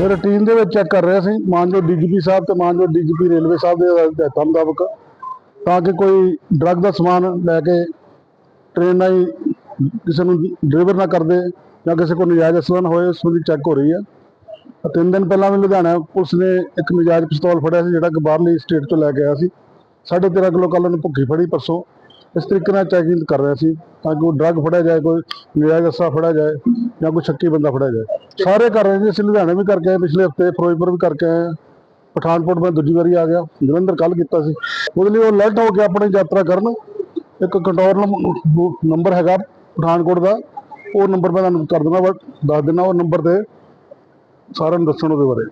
ਇਹ ਰੂਟੀਨ ਦੇ ਵਿੱਚ ਚੈੱਕ ਕਰ ਰਹੇ ਸੀ ਮਾਨਯੋਗ ਡੀਜੀਪੀ ਸਾਹਿਬ ਤੇ ਮਾਨਯੋਗ ਡੀਜੀਪੀ ਰੇਲਵੇ ਸਾਹਿਬ ਦੇ ਹਦਾਇਤਾਂ ਮੁਤਾਬਕ, ਤਾਂ ਕਿ ਕੋਈ ਡਰੱਗ ਦਾ ਸਮਾਨ ਲੈ ਕੇ ਟ੍ਰੇਨ ਹੀ ਕਿਸੇ ਨੂੰ ਡਿਲੀਵਰ ਨਾ ਕਰਦੇ ਜਾਂ ਕਿਸੇ ਕੋਲ ਨਜਾਇਜ਼ ਅਸਲਾ ਹੋਏ, ਉਸ ਦੀ ਚੈੱਕ ਹੋ ਰਹੀ ਹੈ। ਤਿੰਨ ਦਿਨ ਪਹਿਲਾਂ ਵੀ ਲੁਧਿਆਣਾ ਪੁਲਿਸ ਨੇ ਇੱਕ ਨਜਾਇਜ਼ ਪਿਸਤੌਲ ਫੜਿਆ ਸੀ, ਜਿਹੜਾ ਕਿ ਬਾਹਰਲੀ ਸਟੇਟ ਤੋਂ ਲੈ ਕੇ ਆਇਆ ਸੀ। 13.5 ਕਿਲੋ ਕੱਲ੍ਹ ਨੂੰ ਭੁੱਖੀ ਫੜੀ, ਪਰਸੋਂ ਇਸ ਤਰੀਕੇ ਨਾਲ ਚੈਕਿੰਗ ਕਰ ਰਿਹਾ ਸੀ ਤਾਂ ਕਿ ਉਹ ਡਰੱਗ ਫੜਿਆ ਜਾਏ, ਕੋਈ ਨਜਾਇਜ਼ ਅਸਲਾ ਫੜਿਆ ਜਾਏ ਜਾਂ ਕੋਈ ਸ਼ੱਕੀ ਬੰਦਾ ਫੜਿਆ ਜਾਏ। ਸਾਰੇ ਕਰ ਰਹੇ ਜੀ ਅਸੀਂ ਲੁਧਿਆਣੇ ਵੀ ਕਰਕੇ ਆਏ, ਪਿਛਲੇ ਹਫ਼ਤੇ ਫਿਰੋਜ਼ਪੁਰ ਵੀ ਕਰਕੇ ਆਏ ਹਾਂ। ਪਠਾਨਕੋਟ ਮੈਂ ਦੂਜੀ ਵਾਰੀ ਆ ਗਿਆ, ਜਲੰਧਰ ਕੱਲ ਕੀਤਾ ਸੀ। ਉਹਦੇ ਲਈ ਉਹ ਅਲਰਟ ਹੋ ਕੇ ਆਪਣੀ ਯਾਤਰਾ ਕਰਨ। ਇੱਕ ਕੰਟਰੋਲ ਨੰਬਰ ਹੈਗਾ ਪਠਾਨਕੋਟ ਦਾ, ਉਹ ਨੰਬਰ ਮੈਂ ਤੁਹਾਨੂੰ ਕਰ ਦਿੰਦਾ ਬਟ ਦੱਸ ਦਿੰਦਾ, ਉਹ ਨੰਬਰ ਤੇ ਸਾਰਿਆਂ ਨੂੰ ਦੱਸਣ ਉਹਦੇ ਬਾਰੇ।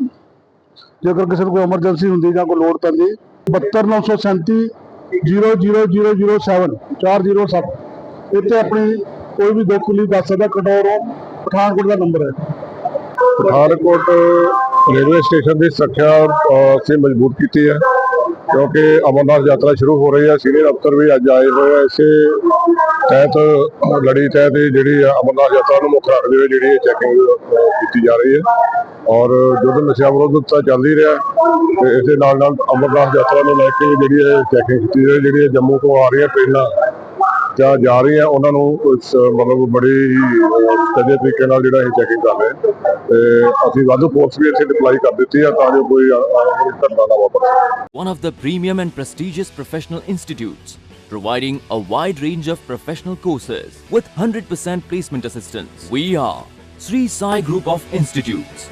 ਜੇਕਰ ਕਿਸੇ ਨੂੰ ਕੋਈ ਐਮਰਜੈਂਸੀ ਹੁੰਦੀ ਜਾਂ ਕੋਈ ਲੋੜ ਪੈਂਦੀ 72937 00007 407 ਇੱਥੇ ਆਪਣੀ ਕੋਈ ਵੀ ਦੁੱਖ ਲਈ ਦੱਸ ਸਕਦਾ ਕੰਟਰੋਲ ਪਠਾਨਕੋਟ ਦਾ ਨੰਬਰ ਹੈ। ਪਠਾਨਕੋਟ ਰੇਲਵੇ ਸਟੇਸ਼ਨ ਦੀ ਸੁਰੱਖਿਆ ਅਸੀਂ ਮਜ਼ਬੂਤ ਕੀਤੀ ਹੈ। ਕਿਉਂਕਿ ਅਮਰਨਾਥ ਯਾਤਰਾ ਸ਼ੁਰੂ ਹੋ ਰਹੀ ਹੈ। ਸੀਨੀਅਰ ਅਫਸਰ ਵੀ ਅੱਜ ਆਏ ਹੋਏ ਆ। ਇਸੇ ਤਹਿਤ ਲੜੀ ਤਹਿਤ ਜਿਹੜੀ ਆ ਅਮਰਨਾਥ ਯਾਤਰਾ ਨੂੰ ਮੁੱਖ ਰੱਖਦੇ ਹੋਏ ਜਿਹੜੀ ਚੈਕਿੰਗ ਕੀਤੀ ਜਾ ਰਹੀ ਹੈ। ਔਰ ਜਦੋਂ ਨਸ਼ਾ ਵਿਰੋਧ ਤਾਂ ਚੱਲ ਹੀ ਰਿਹਾ, ਤੇ ਦੇ ਨਾਲ ਨਾਲ ਅਮਰਨਾਥ ਯਾਤਰਾ ਨੂੰ ਲੈ ਕੇ ਜਿਹੜੀ ਹੈ ਚੈਕਿੰਗ ਕੀਤੀ ਜਾ ਰਹੀ ਜਿਹੜੀ ਇਹ ਜੰਮੂ ਤੋਂ ਆ ਰਹੀ ਹੈ, ਪਹਿਲਾਂ ਜਾਂ ਜਾ ਰਹੇ ਆ ਉਹਨਾਂ ਨੂੰ ਇਸ ਮਤਲਬ ਬੜੇ ਹੀ ਸਦੇ ਤਰੀਕੇ ਨਾਲ ਜਿਹੜਾ ਇਹ ਚੈਕਿੰਗ ਕਰ ਰਹੇ ਤੇ ਅਸੀਂ ਵਾਧੂ ਫੋਰਸ ਵੀ ਇੱਥੇ ਡਿਪਲਾਈ ਕਰ ਦਿੱਤੀ ਆ ਤਾਂ ਜੋ ਕੋਈ ਘਟਨਾ ਨਾ ਵਾਪਰ ਸਕੇ one of the premium and prestigious professional institutes providing a wide range of professional courses with 100% placement assistance. We are Sri Sai Group of Institutes.